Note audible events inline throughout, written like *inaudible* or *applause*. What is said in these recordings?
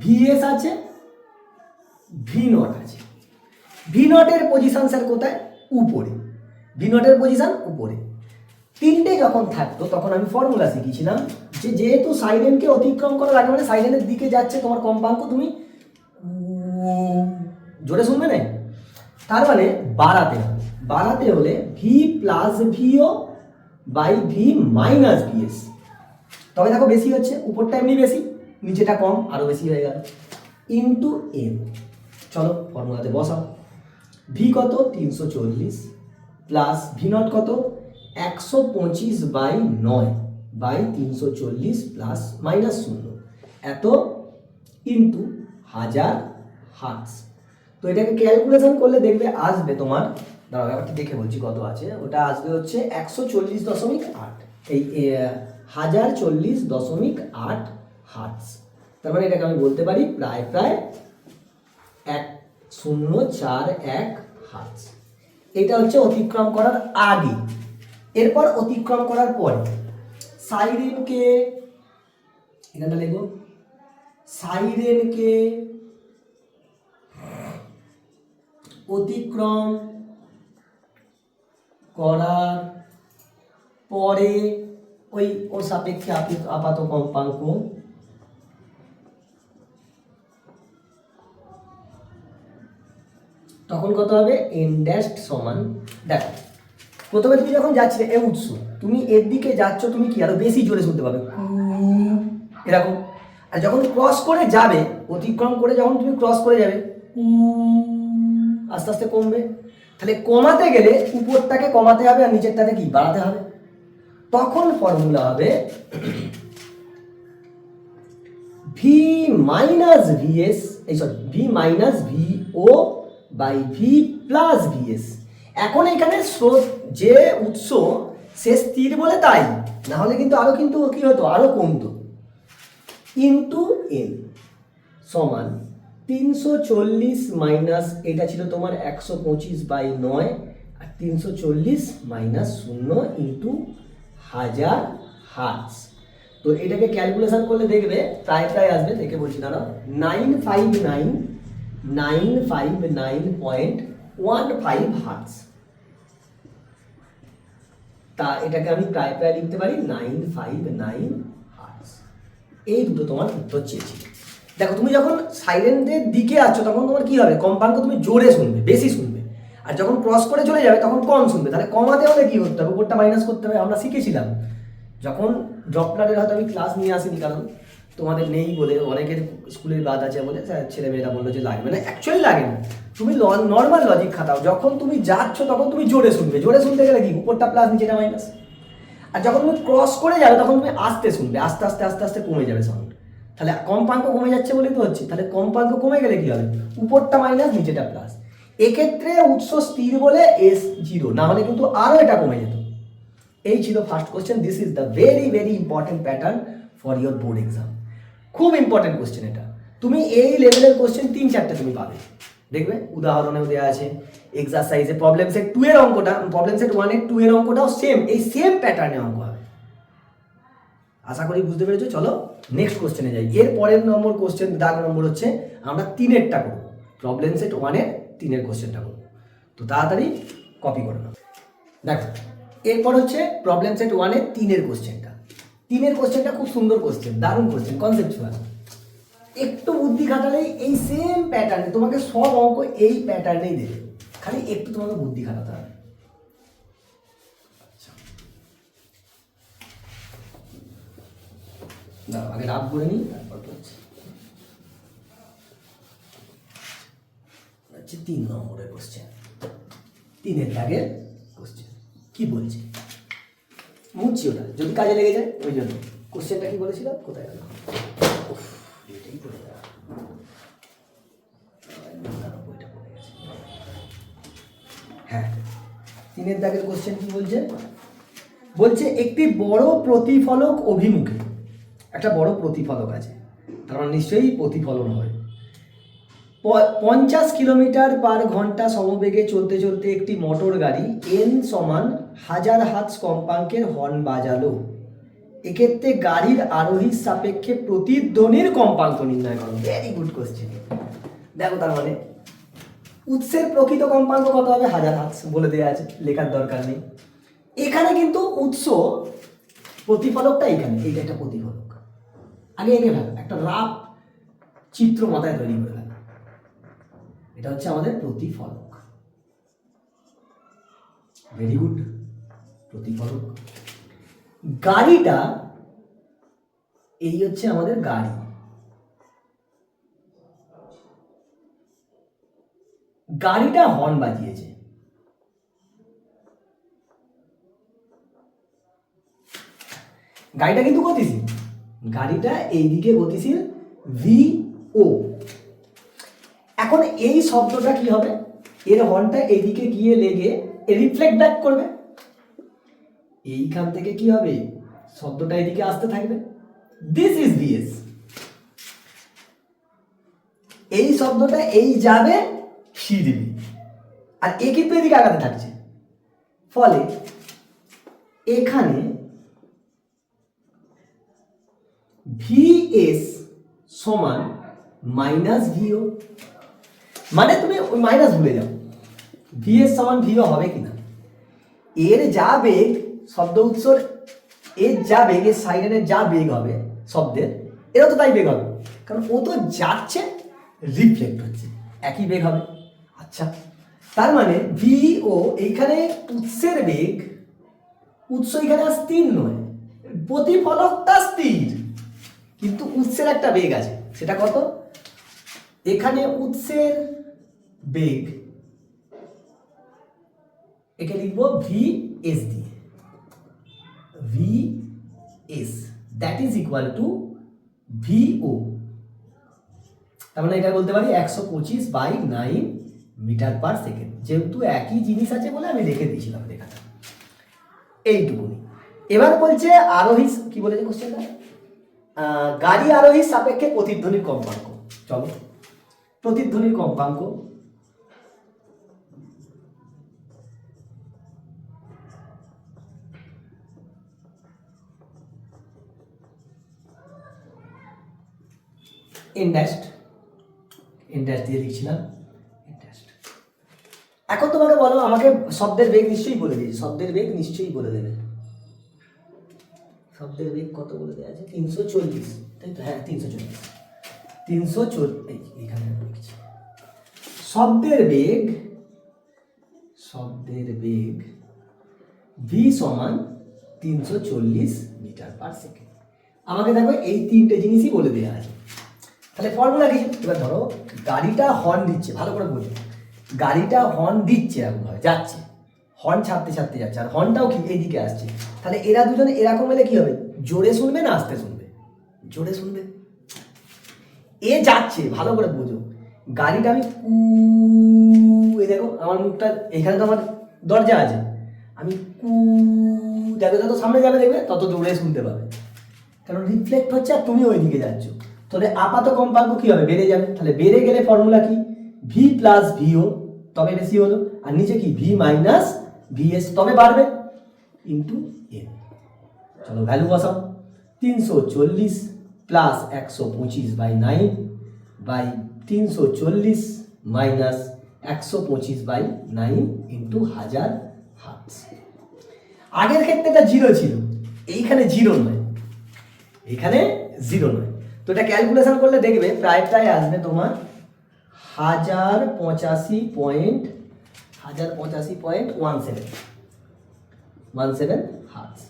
VS আছে V naught আছে। V নটের পজিশন স্যার কোথায়? উপরে। ভি নটের পজিশন উপরে। তিনটে যখন থাকতো, তখন আমি ফর্মুলা শিখেছিলাম যে যেহেতু সাইডেনকে অতিক্রম করার আগে মানে সাইডেনের দিকে যাচ্ছে তোমার কম্পাঙ্ক, তুমি জোরে শুনবে না? তার মানে বাড়াতে হবে। বাড়াতে হলে V plus VO by V minus VS তবে দেখো বেশি হচ্ছে, উপরটা এমনি বেশি। নিচেটা কম আরও বেশি হয়ে গেল। ইন্টু এম চলো ফর্মুলাতে বসাও। ভি কত? তিনশো চল্লিশ। প্লাস ভি নট কত? একশো পঁচিশ বাই নয় বাই তিনশো চল্লিশ প্লাস মাইনাস শূন্য। এত ইন্টু হাজার হার্টস তো এটাকে ক্যালকুলেশন করলে দেখবে আসবে তোমার। দাঁড়াও ব্যাপারটা দেখে বলছি কত আছে। ওটা আসবে হচ্ছে একশো চল্লিশ দশমিক আট। এই হাজার চল্লিশ দশমিক আট হার্টস তার মানে এটাকে আমি বলতে পারি প্রায় প্রায় এক শূন্য চার এক হার্টস এটা হচ্ছে অতিক্রম করার আগে। এরপর অতিক্রম করার পরে সাইরেনকে এখানটা লিখো সাইরেনকে অতিক্রম করার পরে ওই ও সাপেক্ষে আপাত কম্পাঙ্ক তখন কত হবে? এন ড্যাস্ট সমান, দেখো, প্রথমে তুমি যখন যাচ্ছিলে, এ উৎস, তুমি এর দিকে যাচ্ছ, তুমি কি আরও বেশি জোরে শুনতে পাবে? এরকম। আর যখন ক্রস করে যাবে, অতিক্রম করে যখন তুমি ক্রস করে যাবে, আস্তে আস্তে কমবে। তাহলে কমাতে গেলে উপরটাকে কমাতে হবে আর নিচেরটাকে কি? বাড়াতে হবে। তখন ফর্মুলা হবে ভি মাইনাস ভিএস এই sorry V minus V O by V plus VS এখন এখানে স্রোত যে উৎস, সে স্থির বলে তাই। না হলে কিন্তু আরও কিন্তু কি হতো? আরও কমতো। ইন্টু এন সমান তিনশো চল্লিশ মাইনাস এটা ছিল তোমার একশো পঁচিশ বাই নয়, আর তিনশো চল্লিশ মাইনাস শূন্য ইন্টু হাজার হার্টস তো এটাকে ক্যালকুলেশন করলে দেখবে, প্রায় প্রায় আসবে, দেখে বলছি, দাঁড়াও। Nine five nine nine five nine point one five hertz তা এটাকে আমি প্রায় প্রায় লিখতে পারি নাইন ফাইভ নাইন হার্টস এই দুটো তোমার উত্তর চেয়েছি। দেখো, তুমি যখন সাইলেন্টের দিকে আছো, তখন তোমার কি হবে? কম্পাঙ্ক তুমি জোরে শুনবে, বেশি শুনবে। আর যখন ক্রস করে চলে যাবে, তখন কম শুনবে। তাহলে কমাতে হলে কি করতে হবে? উপরটা মাইনাস করতে হবে, আমরা শিখেছিলাম। যখন ড্রপলারের হয়তো আমি ক্লাস নিয়ে আসিনি, কারণ তোমাদের নেই বলে অনেকের স্কুলের বাদ আছে বলে ছেলেমেয়েরা বলল যে লাগবে না। অ্যাকচুয়ালি লাগে না। তুমি নর্মাল লজিক খাতাও যখন তুমি যাচ্ছ, তখন তুমি জোরে শুনবে। জোরে শুনতে গেলে কি? উপরটা প্লাস নিচেটা মাইনাস আর যখন তুমি ক্রস করে যাবে, তখন তুমি আস্তে শুনবে। আস্তে আস্তে আস্তে আস্তে কমে যাবে সাউন্ড তাহলে কম্পাঙ্ক কমে যাচ্ছে বলেই তো হচ্ছে। তাহলে কম্পাঙ্ক কমে গেলে কি হবে? উপরটা মাইনাস নিচেটা প্লাস এক্ষেত্রে উৎস স্থির বলে এস জিরো না হলে কিন্তু আরও এটা কমে যেত। এই ছিল first question this is the very very important pattern for your board exam খুব ইম্পর্টেন্ট কোশ্চেন এটা। তুমি এই লেভেলের কোশ্চেন তিন চারটে তুমি পাবে। দেখবে, উদাহরণেও দেওয়া আছে এক্সারসাইজে প্রবলেম সেট টু এর অঙ্কটা প্রবলেম সেট ওয়ান ওয়ানের টু এর অঙ্কটাও সেম এই সেম প্যাটার্নে অঙ্ক হবে। আশা করি বুঝতে পেরেছ? চলো নেক্সট কোশ্চেনে যাই। এর পরের নম্বর কোশ্চেন দাগ নম্বর হচ্ছে, আমরা তিনেরটা করব। প্রবলেম সেট ওয়ানের তিনের কোশ্চেনটা করব। তো তাড়াতাড়ি কপি করে নাও। দেখো, এরপর হচ্ছে প্রবলেম সেট ওয়ানের তিনের কোশ্চেনটা তিনের কোশ্চেনটা খুব সুন্দর কোশ্চেন দারুণ কোশ্চেন কনসেপচুয়াল একটু বুদ্ধি খাটালেই এই সেম প্যাটার্নে তোমাকে সব অঙ্ক এই প্যাটার্নেই দেবে। খালি একটু তোমাকে বুদ্ধি খাটাতে হবে। আচ্ছা। আগে লাভ করে নিই, তারপর তিন নম্বরের কোশ্চেন তিনের দাগের কোশ্চেন কি বলছে? মুচ্ছি ওটা। যদি কাজে লেগে যায় ওই জন্য। কোশ্চেনটা কি বলেছিল? কোথায় গেল? এটাই পড়ে হ্যাঁ। তিনের দাগের কোশ্চেন কি বলছে? বলছে একটি বড় প্রতিফলক অভিমুখে। একটা বড় প্রতিফলক আছে। তার মানে নিশ্চয়ই প্রতিফলন হয়। পঞ্চাশ কিলোমিটার পার ঘণ্টা সমবেগে চলতে চলতে একটি মোটর গাড়ি এন সমান হাজার হাত কম্পাঙ্কের হর্ন বাজালো। এক্ষেত্রে গাড়ির আরোহীর সাপেক্ষে প্রতিধ্বনির কম্পাঙ্ক নির্ণয় করো। ভেরি গুড কোশ্চেন দেখো তার মানে উৎসের প্রকৃত কম্পাঙ্ক কত হবে? হাজার হাত বলে দেওয়া আছে, লেখার দরকার নেই। এখানে কিন্তু উৎস প্রতিফলকটা এখানে এইটা একটা প্রতিফলক। আগে এঁকে ফেলো, একটা রাফ চিত্র মাথায় তৈরি করে ফেলো। এটা হচ্ছে আমাদের প্রতিফলক। Very good প্রতিফলক। গাড়িটা, এই হচ্ছে আমাদের গাড়ি। গাড়িটা হর্ন বাজিয়েছে। গাড়িটা কিন্তু গতিশীল। গাড়িটা এইদিকে গতিশীল ভি ও এখন এই শব্দটা কি হবে? এর হর্নটা এইদিকে গিয়ে লেগে রিফ্লেক্ট ব্যাক করবে। এইখান থেকে কি হবে? শব্দটা এদিকে আসতে থাকবে। দিস ইজ বিএস এই শব্দটা এই যাবে ফিরবে আর এ কিন্তু এদিকে আগাতে থাকছে। ফলে এখানে ভিএস সমান মাইনাস ভিও মানে তুমি ওই মাইনাস ভুলে যাও। ভিএস সমান ভিও হবে কিনা? এর যা বেগ শব্দ উৎসর এর যা বেগ এর সাইডের যা বেগ হবে শব্দের, এরও তো তাই বেগ হবে। কারণ ও তো যাচ্ছে রিফ্লেক্ট হচ্ছে, একই বেগ হবে। আচ্ছা তার মানে ভি ও এইখানে উৎসের বেগ, উৎস এখানে আর স্থির নয় প্রতিফলকটা স্থির। কিন্তু উৎসের একটা বেগ আছে, সেটা কত? এখানে উৎসের বেগ, একে লিখব ভি এস দিয়ে S that is equal to V O তার মানে এটা বলতে পারি একশো পঁচিশ by nine metre per second যেহেতু একই জিনিস আছে বলে আমি রেখে দিয়েছিলাম লেখাটা এইটুকুনি। এবার বলছে আরোহী কি বলেছে কোশ্চেনটা গাড়ি আরোহীর সাপেক্ষে প্রতিধ্বনির কম্পাঙ্ক। চলো। প্রতিধ্বনির কম্পাঙ্ক। ইন্ডাস্ট ইন্ডাস্ট দিয়ে লিখছিলাম ইন্ডাস্ট এখন তোমাকে বলো, আমাকে শব্দের বেগ নিশ্চয়ই বলে দিয়েছে শব্দের বেগ নিশ্চয়ই বলে দেবে। শব্দের বেগ কত বলে দেওয়া আছে? তিনশো চল্লিশ। তাই তো? হ্যাঁ তিনশো চল্লিশ। তিনশো চল্লিশ এখানে লিখছি। শব্দের বেগ শব্দের বেগ ভি সমান তিনশো চল্লিশ মিটার পার সেকেন্ড। আমাকে দেখো, এই তিনটে জিনিসই বলে দেওয়া আছে। তাহলে ফর্মুলা কি? এবার ধরো, গাড়িটা হর্ন দিচ্ছে, ভালো করে বুঝো। গাড়িটা হর্ন দিচ্ছে ভাবে যাচ্ছে। হর্ন ছাড়তে ছাড়তে যাচ্ছে, আর হর্নটাও কি এইদিকে আসছে। তাহলে এরা দুজনে এরকম এলে কি হবে? জোরে শুনবে না আস্তে শুনবে? জোরে শুনবে। এ যাচ্ছে, ভালো করে বুঝো। গাড়িটা আমি কু এই দেখো, আমার মুখটা, এখানে তো আমার দরজা আছে। আমি কু দেখো, যত সামনে যাবে দেখবে, তত জোরে শুনতে পাবে। কারণ রিফ্লেক্ট হচ্ছে আর তুমি ওইদিকে যাচ্ছ। তাহলে আপাত কম্পাঙ্ক কি হবে? বেড়ে যাবে। তাহলে বেড়ে গেলে ফর্মুলা কি? ভি প্লাস ভিও তবে বেশি হলো। আর নিচে কি? ভি মাইনাস ভিএস তবে বাড়বে। ইন্টু এন চলো ভ্যালু বসাও। তিনশো চল্লিশ প্লাস একশো পঁচিশ বাই নাইন বাই তিনশো চল্লিশ মাইনাস একশো পঁচিশ বাই নাইন ইন্টু হাজার হার্টস আগের ক্ষেত্রে জিরো ছিল। এইখানে জিরো নয়। এখানে জিরো নয়। তো এটা ক্যালকুলেশন করলে দেখবে প্রায় প্রায় আসবে তোমার হাজার পঁচাশি পয়েন্ট হাজার পঁচাশি point one seven one seven hertz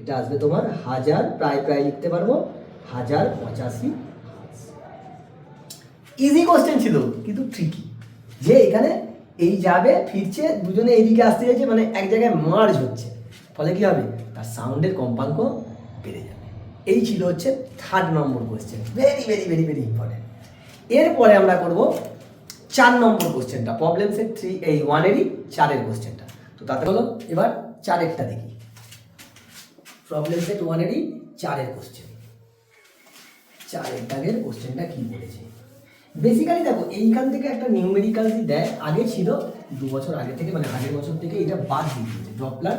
এটা আসবে তোমার হাজার, প্রায় প্রায় লিখতে পারব, হাজার পঁচাশি ইজি কোশ্চেন ছিল, কিন্তু ট্রিকি যে এখানে এই যাবে, ফিরছে, দুজনে এইদিকে আসতে যাচ্ছে মানে এক জায়গায় মার্জ হচ্ছে। ফলে কি হবে? তার সাউন্ডের কম্পাঙ্ক বেড়ে যাবে। এই ছিল হচ্ছে third number question very very very very important এরপরে আমরা করব চার নম্বর কোশ্চেনটা প্রবলেম সেট থ্রি এই ওয়ানেরই চারের কোশ্চেনটা তো তাতে হলো এবার চারেরটা দেখি। প্রবলেম সেট ওয়ানেরই চারের কোশ্চেন চারের দাগের কোশ্চেনটা কি বলেছে? বেসিক্যালি দেখো, এইখান থেকে একটা নিউমেরিক্যাল দেয়, আগে ছিল, দু বছর আগে থেকে মানে আগের বছর থেকে এটা বাদ দিয়ে দিয়েছে। ড্রপলার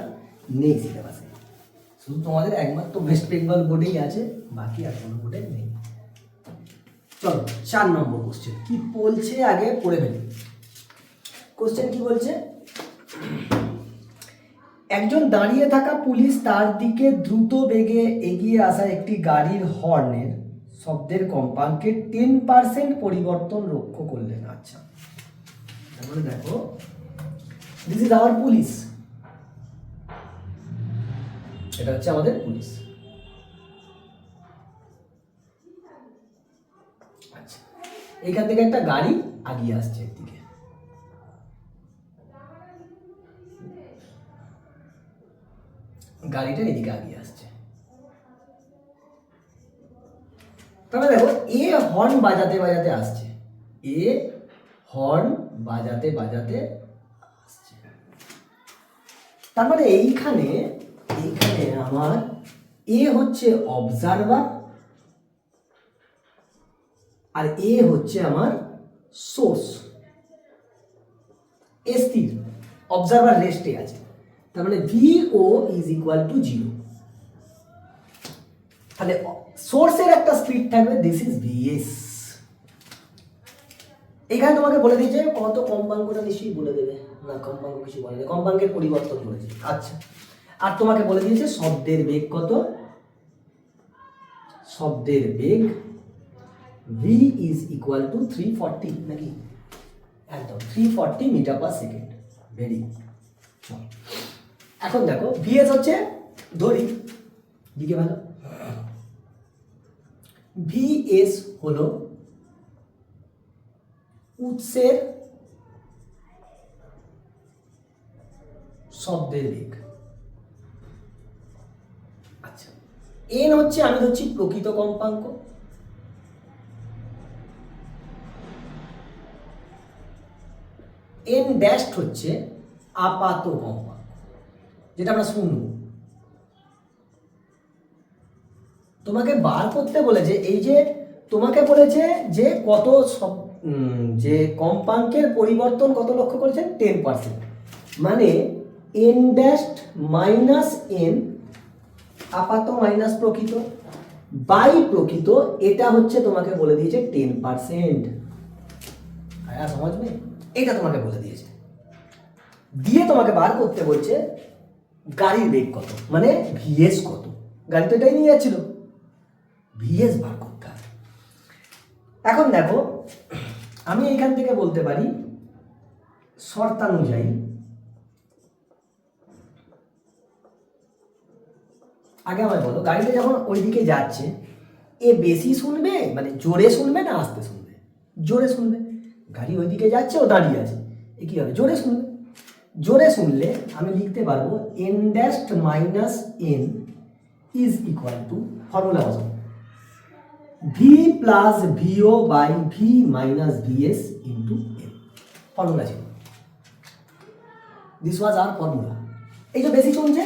নেই সিলেবাসে শুধু তোমাদের একমাত্র ওয়েস্ট বেঙ্গল বোর্ডেই আছে, বাকি আর কোনো বোর্ডে নেই। চলো, চার নম্বর কোশ্চেন কি বলছে আগে পড়ে ফেলি। কোশ্চেন কি বলছে? একজন দাঁড়িয়ে থাকা পুলিশ তার দিকে দ্রুত বেগে এগিয়ে আসা একটি গাড়ির হর্নের শব্দের কম্পাঙ্কে টেন পার্সেন্ট পরিবর্তন লক্ষ্য করলেন। আচ্ছা তারপরে দেখো। দিস ইজ আওয়ার পুলিশ এটা হচ্ছে আমাদের পুলিশ। আচ্ছা এইখান থেকে একটা গাড়ি আগিয়ে আসছে এর দিকে গাড়িটা এদিকে আগিয়ে আসছে। তাহলে দেখো, এ হর্ন বাজাতে বাজাতে আসছে। এ হর্ন বাজাতে বাজাতে আসছে। তার মানে এইখানে এইখানে আমার, এ হচ্ছে অবজারভার আর এ হচ্ছে আমার সোর্স এ স্থির অবজারভার রেস্টে আছে। তার মানে V O is equal to zero তাহলে সোর্সের একটা স্পিড থাকবে দিস ইজ ভিএস এখানে তোমাকে বলে দিয়েছে, কত কম্পাঙ্কটা নিশ্চয়ই বলে দেবে। না, কম্পাঙ্ক কিছু বলে দেবে, কম্পাঙ্কের পরিবর্তন বলেছে। আচ্ছা। আর তোমাকে বলে দিয়েছে শব্দের বেগ কত? শব্দের বেগ V is equal to three forty নাকি? একদম three forty metre per second very এখন দেখো ভিএস হচ্ছে ধরি। দিকে ভালো। ভিএস হলো উৎসের শব্দের বেগ আচ্ছা এন হচ্ছে আমি ধরছি প্রকৃত কম্পাঙ্ক। এন ড্যাশড হচ্ছে আপাত কম্পাঙ্ক, যেটা আমরা শুনব তোমাকে বার করতে বলেছে, এই যে তোমাকে বলেছে যে কত সব যে কম্পাঙ্কের পরিবর্তন কত লক্ষ্য করেছেন টেন পার্সেন্ট মানে এন ড্যাশড মাইনাস এন আপাত মাইনাস প্রকৃত বাই প্রকৃত, এটা হচ্ছে তোমাকে বলে দিয়েছে টেন পার্সেন্ট আয়া, সমাজ নেই? এটা তোমাকে বলে দিয়েছে। দিয়ে তোমাকে বার করতে বলছে গাড়ির বেগ কত মানে ভিএস কত। গাড়ি তো এটাই নিয়ে যাচ্ছিল। ভিএস বার করতে হবে। এখন দেখো, আমি এখান থেকে বলতে পারি শর্তানুযায়ী আগে আমায় বলো গাড়িটা যখন ওইদিকে যাচ্ছে, এ বেশি শুনবে? মানে জোরে শুনবে না আস্তে শুনবে? জোরে শুনবে। গাড়ি ওইদিকে যাচ্ছে, ও দাঁড়িয়ে আছে। এ কী হবে? জোরে শুনবে। জোরে শুনলে আমি লিখতে পারব N dashed minus N is equal to formula বসাবো V plus VO by V minus VS into N formula ছিল। দিস ওয়াজ আর ফর্মুলা এই যে বেশি শুনছে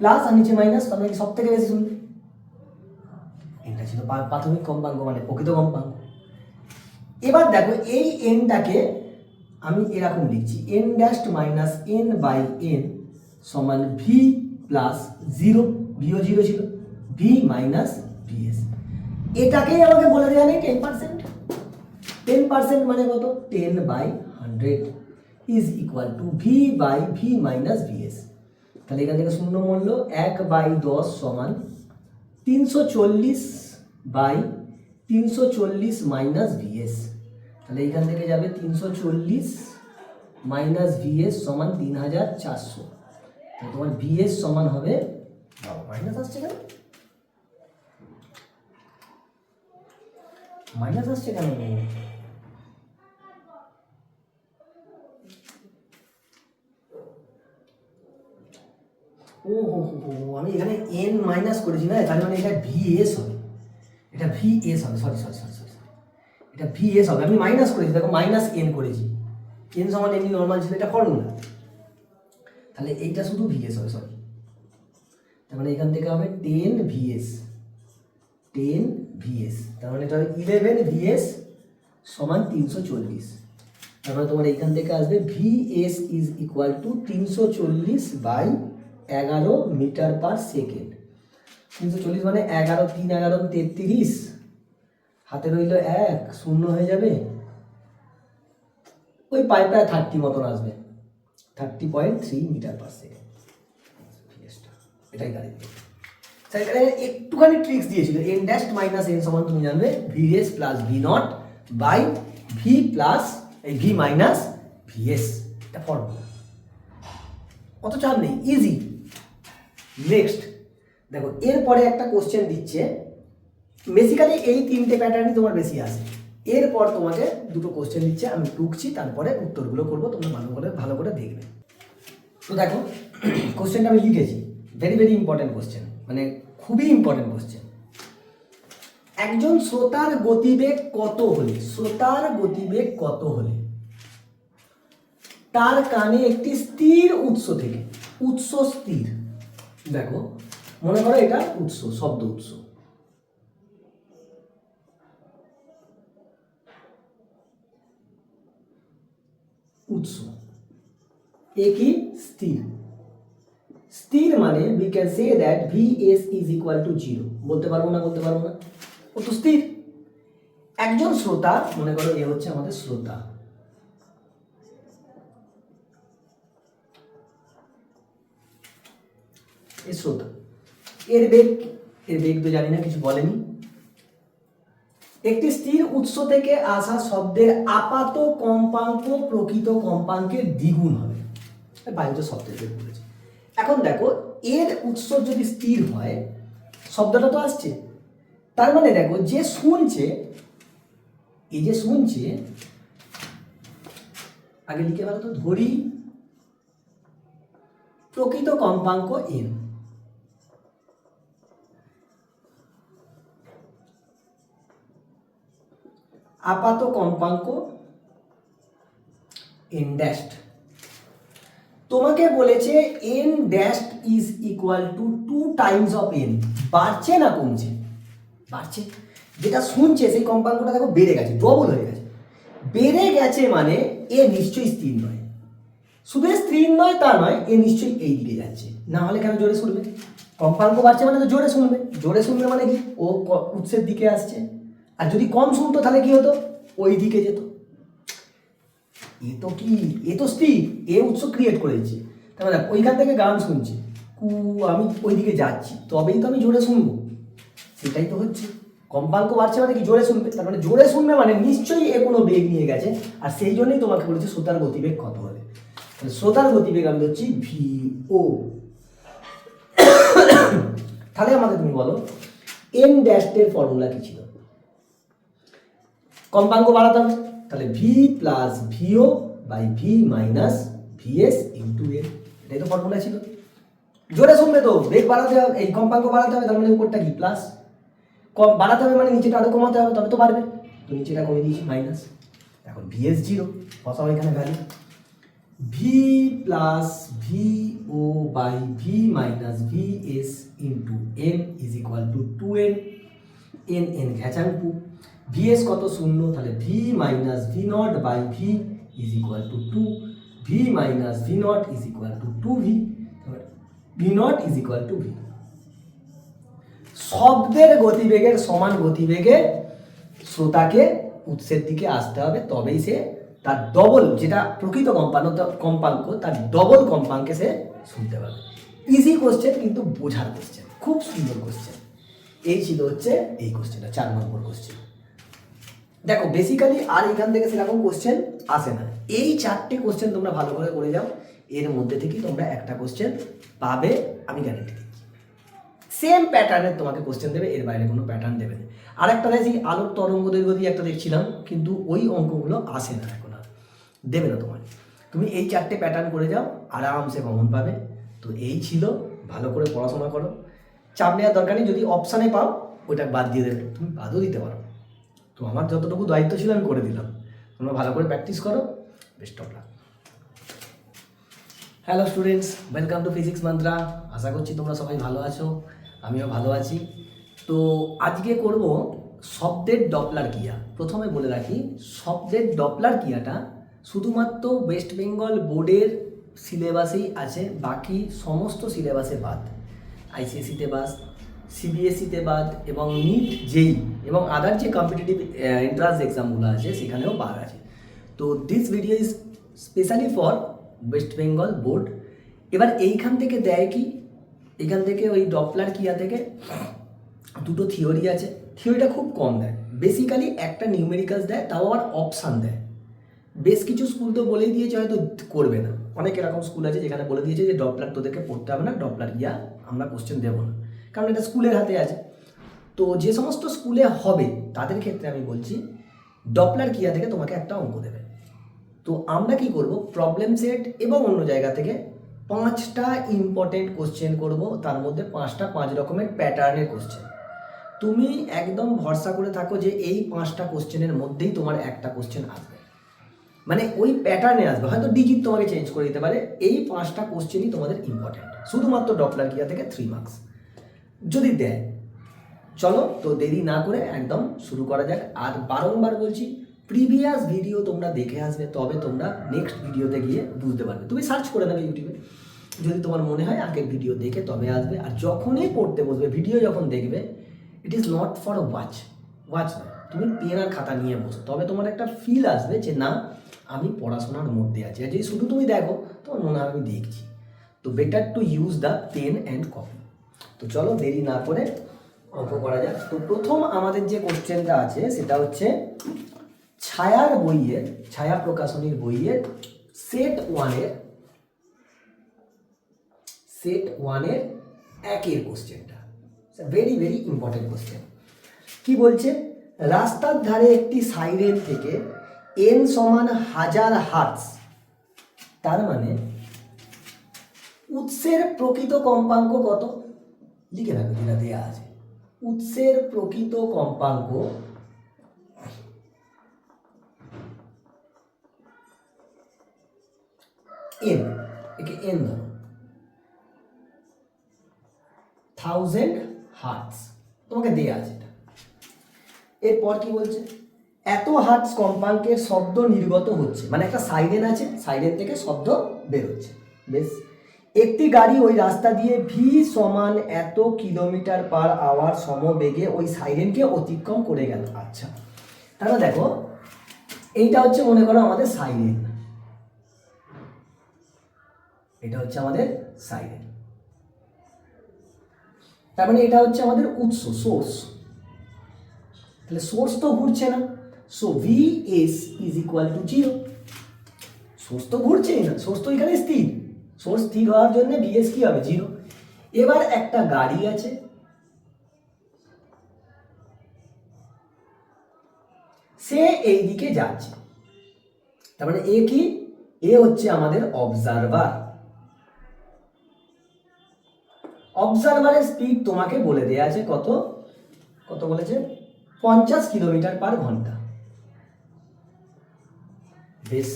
প্লাস আর নিচে মাইনাস মানে সব থেকে বেশি শুনবে এটা ছিল প্রাথমিক কম্পাঙ্ক মানে প্রকৃত কম্পাঙ্ক। এবার দেখো, এই এনটাকে আমি এরকম লিখছি N dash minus N by N সমান V plus zero VO zero ছিল ভি মাইনাস ভিএস এটাকেই আমাকে বলে দেওয়া নেই টেন পার্সেন্ট টেন পার্সেন্ট মানে কত? Ten by hundred is equal to V by V minus VS তাহলে এখান থেকে শূন্য মূল্য এক বাই দশ সমান তিনশো চল্লিশ বাই তিনশো চল্লিশ মাইনাস ভিএস। তাহলে এখান থেকে যাবে তিনশো চল্লিশ মাইনাস ভিএস সমান তিন হাজার চারশো। তাহলে তোমার ভিএস সমান হবে মাইনাস আসছে কেন? মাইনাস আসছে কেন? ও, হো হো হো আমি এখানে এন মাইনাস করেছি না, তার মানে এটা ভিএস হবে। এটা ভিএস হবে সরি সরি সরি সরি এটা ভিএস হবে, আমি মাইনাস করেছি, দেখো মাইনাস এন করেছি। এন সমান এমনি নর্মাল ছিল, এটা ফর্মুলা তাহলে এইটা শুধু ভিএস হবে সরি তার মানে এখান থেকে হবে টেন ভিএস টেন ভিএস তার মানে এটা হবে ইলেভেন ভিএস সমান তিনশো চল্লিশ। তারপরে তোমার এইখান থেকে আসবে ভিএস ইজ ইকুয়াল টু তিনশো চল্লিশ বাই এগারো মিটার পার সেকেন্ড। তিনশো চল্লিশ মানে এগারো, তিন, এগারো, তেত্রিশ। হাতে রইল এক, শূন্য হয়ে যাবে। ওই প্রায় প্রায় থার্টি মতন আসবে। Thirty point three metre per second. এটাই গাড়ি স্যার একটুখানি ট্রিক্স দিয়েছিল। এন ড্যাশ মাইনাস এন সমান তুমি জানবে V S plus V naught by V plus এই ভি মাইনাস ভি এস এটা ফর্মুলা অত চাপ নেই ইজি নেক্সট দেখো, এরপরে একটা কোশ্চেন দিচ্ছে বেসিক্যালি এই তিনটে প্যাটার্নই তোমার বেশি আসে এরপর তোমাকে দুটো কোশ্চেন দিচ্ছে, আমি টুকছি তারপরে উত্তরগুলো করব, তোমরা ভালো করে ভালো করে দেখবে। তো দেখো *clears throat* কোশ্চেনটা আমি লিখেছি। ভেরি ভেরি ইম্পর্টেন্ট কোশ্চেন মানে খুবই ইম্পর্টেন্ট কোশ্চেন একজন শ্রোতার গতিবেগ কত হলে, শ্রোতার গতিবেগ কত হলে? তার কানে একটি স্থির উৎস থেকে, উৎস স্থির দেখো, মনে করো এটা উৎস, শব্দ উৎস। উৎস। এ কি? স্থির। স্থির মানে we can say that V S is equal to zero বলতে পারব না, বলতে পারব না? ও তো স্থির। একজন শ্রোতা, মনে করো এ হচ্ছে আমাদের শ্রোতা। এ শ্রোতা এর বেগ এর বেগ তো জানি না, কিছু বলেনি। একটি স্থির উৎস থেকে আসা শব্দের আপাত কম্পাঙ্ক প্রকৃত কম্পাঙ্কের দ্বিগুণ হবে। বায়ুতে শব্দের বেগ বলেছে। এখন দেখো, এর উৎস যদি স্থির হয়, শব্দটা তো আসছে। তার মানে দেখো, যে শুনছে, এই যে শুনছে, আগে লিখে ভালো তো, ধরি, প্রকৃত কম্পাঙ্ক এন আপাত কম্পাঙ্ক এন ড্যাশড তোমাকে বলেছে N dashed is equal to two times of N বাড়ছে না কমছে? বাড়ছে। যেটা শুনছে সেই কম্পাঙ্কটা দেখো বেড়ে গেছে ডবল হয়ে গেছে। বেড়ে গেছে মানে এ নিশ্চয়ই স্থির নয়। শুধু স্থির নয়, তা নয়, এ নিশ্চয়ই এই দিকে যাচ্ছে। না হলে কেন জোরে শুনবে? কম্পাঙ্ক বাড়ছে মানে তো জোরে শুনবে। জোরে শুনবে মানে কি? ও উৎসের দিকে আসছে। আর যদি কম শুনতো তাহলে কি হতো? ওই দিকে যেত। এ তো কি? এ তো স্থির এ উৎস ক্রিয়েট করেছে। তার মানে ওইখান থেকে গান শুনছি। কু, আমি ওই দিকে যাচ্ছি। তবেই তো আমি জোরে শুনব। সেটাই তো হচ্ছে। কম্পাঙ্ক বাড়ছে মানে কি? জোরে শুনবে। তার মানে জোরে শুনবে মানে নিশ্চয়ই এ কোনো বেগ নিয়ে গেছে। আর সেই জন্যই তোমাকে বলেছে শ্রোতার গতিবেগ কত হবে। শ্রোতার গতিবেগ আমি ধরছি ভি ও। তাহলে আমাকে তুমি বলো এম ড্যাশের ফর্মুলা কি ছিল? কম্পাঙ্ক বাড়াতে হবে তাহলে V plus VO by V minus VS into N এটাই তো ফর্মুলা ছিল। জোরে শুনবে তো বেগ বাড়াতে হবে, এই কম্পাঙ্ক বাড়াতে হবে, তার মানে উপরটা কি প্লাস কম, বাড়াতে হবে মানে নিচেটা আরও কমাতে হবে, তবে তো বাড়বে। তো নিচেটা কমিয়ে দিয়েছি মাইনাস এখন ভিএস জিরো বসাও এখানে value V plus V O by V minus V S into N is equal to two N N N ঘ্যাচাংপু VS কত শূন্য? তাহলে V minus V naught by V is equal to two V minus V naught is equal to two V V naught is equal to two শব্দের গতিবেগের সমান গতিবেগে শ্রোতাকে উৎসের দিকে আসতে হবে। তবেই সে তার ডবল যেটা প্রকৃত কম্পাঙ্ক কম্পাঙ্ক তার ডবল কম্পাঙ্কে সে শুনতে পারবে ইজি কোশ্চেন কিন্তু বোঝার কোশ্চেন খুব সুন্দর কোশ্চেন এই ছিল হচ্ছে এই কোশ্চেনটা চার নম্বর কোশ্চেন দেখো বেসিক্যালি আর এখান থেকে সেরকম কোশ্চেন আসে না। এই চারটে কোশ্চেন তোমরা ভালো করে করে যাও, এর মধ্যে থেকেই তোমরা একটা কোশ্চেন পাবে, আমি গ্যারেন্টি দিচ্ছি। সেম প্যাটার্নের তোমাকে কোশ্চেন দেবে, এর বাইরে কোনো প্যাটার্ন দেবে না। আর একটা দেখছি আলোর তরঙ্গ দৈর্ঘ্য দিয়ে একটা দেখছিলাম, কিন্তু ওই অঙ্কগুলো আসে না এখন আর দেবে না তোমাকে তুমি এই চারটে প্যাটার্ন করে যাও, আরামসে কমন পাবে। তো এই ছিল, ভালো করে পড়াশোনা করো। চাপ নেওয়ার দরকার নেই, যদি অপশানে পাও ওটা বাদ দিয়ে দেবে। তুমি বাদও দিতে পারো। তো আমার যতটুকু দায়িত্ব ছিল আমি করে দিলাম। তোমরা ভালো করে প্র্যাকটিস করো best of luck hello students welcome to Physics Mantra আশা করছি তোমরা সবাই ভালো আছো, আমিও ভালো আছি। তো আজকে করব শব্দের ডপলার কিয়া প্রথমে বলে রাখি, শব্দের ডপলার কিয়াটা শুধুমাত্র ওয়েস্ট বেঙ্গল বোর্ডের সিলেবাসেই আছে, বাকি সমস্ত সিলেবাসে বাদ। আইসিএসিতে বাস সিবিএসইতে E বাদ এবং নিট জেই এবং আদার যে কম্পিটিটিভ এন্ট্রান্স এক্সামগুলো আছে, সেখানেও বাদ আছে। তো this video is specially for West Bengal board এবার এইখান থেকে দেয় কি? এখান থেকে ওই ডপলার কিয়া থেকে দুটো থিওরি আছে। থিওরিটা খুব কম দেয়। বেসিক্যালি একটা নিউমেরিক্যালস দেয়, তাও আবার অপশান দেয়। বেশ কিছু স্কুল তো বলেই দিয়েছে, হয়তো করবে না। অনেক এরকম স্কুল আছে যেখানে বলে দিয়েছে যে ডপলার তোদেরকে পড়তে হবে না ডপলার ইয়া আমরা কোশ্চেন দেবো না। কারণ এটা স্কুলের হাতে আছে। তো যে সমস্ত স্কুলে হবে, তাদের ক্ষেত্রে আমি বলছি ডপলার কিয়া থেকে তোমাকে একটা অঙ্ক দেবে। তো আমরা কি করব প্রবলেম সেট এবং অন্য জায়গা থেকে পাঁচটা ইম্পর্টেন্ট কোশ্চেন করব, তার মধ্যে পাঁচটা পাঁচ রকমের প্যাটার্নের কোশ্চেন তুমি একদম ভরসা করে থাকো যে এই পাঁচটা কোশ্চেনের মধ্যেই তোমার একটা কোশ্চেন আসবে। মানে ওই প্যাটার্নে আসবে, হয়তো ডিজিট তোমাকে চেঞ্জ করে দিতে পারে, এই পাঁচটা কোশ্চেনই তোমাদের ইম্পর্টেন্ট শুধুমাত্র ডপলার কিয়া থেকে থ্রি মার্কস যদি দেয়, চলো তো দেরি না করে একদম শুরু করা যাক। আর বারংবার বলছি প্রিভিয়াস ভিডিও তোমরা দেখে আসবে, তবে তোমরা নেক্সট ভিডিওতে গিয়ে বুঝতে পারবে। তুমি সার্চ করে নেবে ইউটিউবে যদি তোমার মনে হয় আগের ভিডিও দেখে তবে আসবে। আর যখনই পড়তে বসবে ভিডিও যখন দেখবে it is not for watch watch না তুমি পেন আর খাতা নিয়ে বসো। তবে তোমার একটা ফিল আসবে যে, না, আমি পড়াশোনার মধ্যে আছি। আর যদি শুধু তুমি দেখো, তোমার মনে হয় আমি দেখছি। তো better to use the pen and copy তো চলো দেরি না করে অঙ্ক করা যাক। তো প্রথম আমাদের যে কোশ্চেনটা আছে, সেটা হচ্ছে ছায়ার বইয়ের, ছায়া প্রকাশনীর বইয়ের সেট ওয়ানের সেট ওয়ানের একের কোশ্চেনটা। ভেরি ভেরি ইম্পর্টেন্ট কোশ্চেন কি বলছে? রাস্তার ধারে একটি সাইরেন থেকে এন সমান হাজার হার্টস তার মানে উৎসের প্রকৃত কম্পাঙ্ক কত? লিখে রাখো যেটা দেওয়া আছে। উৎসের প্রকৃত কম্পাঙ্ক এন একে এন ধরো। থাউজেন্ড হার্টস তোমাকে দেয়া আছে এটা। এরপর কি বলছে? এত হার্টস কম্পাঙ্কের শব্দ নির্গত হচ্ছে মানে একটা সাইরেন আছে সাইরেন থেকে শব্দ বেরোচ্ছে। বেশ একটি গাড়ি ওই রাস্তা দিয়ে ভি সমান এত কিলোমিটার পার আওয়ার সমবেগে ওই সাইরেনকে অতিক্রম করে গেল। আচ্ছা তাহলে দেখো, এইটা হচ্ছে মনে করো আমাদের সাইরেন। এটা হচ্ছে আমাদের সাইরেন। তার মানে এটা হচ্ছে আমাদের উৎস, সোর্স। তাহলে সোর্স তো ঘুরছে না। So V S is equal to zero source তো ঘুরছেই না, সোর্স তো এখানে স্থির। সোর্স স্থির হওয়ার জন্য ভিএস কি হবে? জিরো। এবার একটা গাড়ি আছে। সে এই দিকে যাচ্ছে। তার মানে এ কি? এ হচ্ছে আমাদের অবজারভার অবজারভারের স্পিড তোমাকে বলে দেয়া আছে কত? কত বলেছে? পঞ্চাশ কিলোমিটার পার ঘণ্টা। বেশ।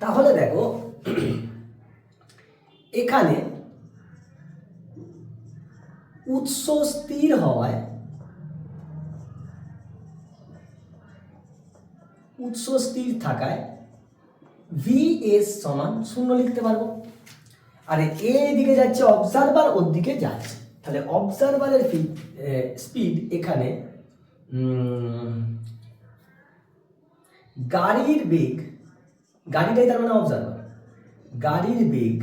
তাহলে দেখো এখানে উৎস স্থির হওয়ায়, উৎস স্থির থাকায় ভি এস সমান শূন্য লিখতে পারব। আর এ এদিকে যাচ্ছে অবজারভার ওর দিকে যাচ্ছে। তাহলে অবজারভারের স্পিড এখানে গাড়ির বেগ, গাড়িটাই তার মানে অবজারভার গাড়ির বেগ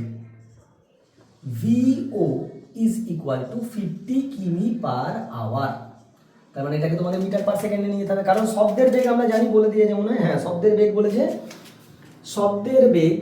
VO is equal to fifty কিমি পার আওয়ার তার মানে এটাকে তোমাদের মিটার পার সেকেন্ডে নিয়ে যেতে হবে কারণ শব্দের বেগ আমরা জানি বলে দিয়ে যেমন হ্যাঁ শব্দের বেগ বলেছে শব্দের বেগ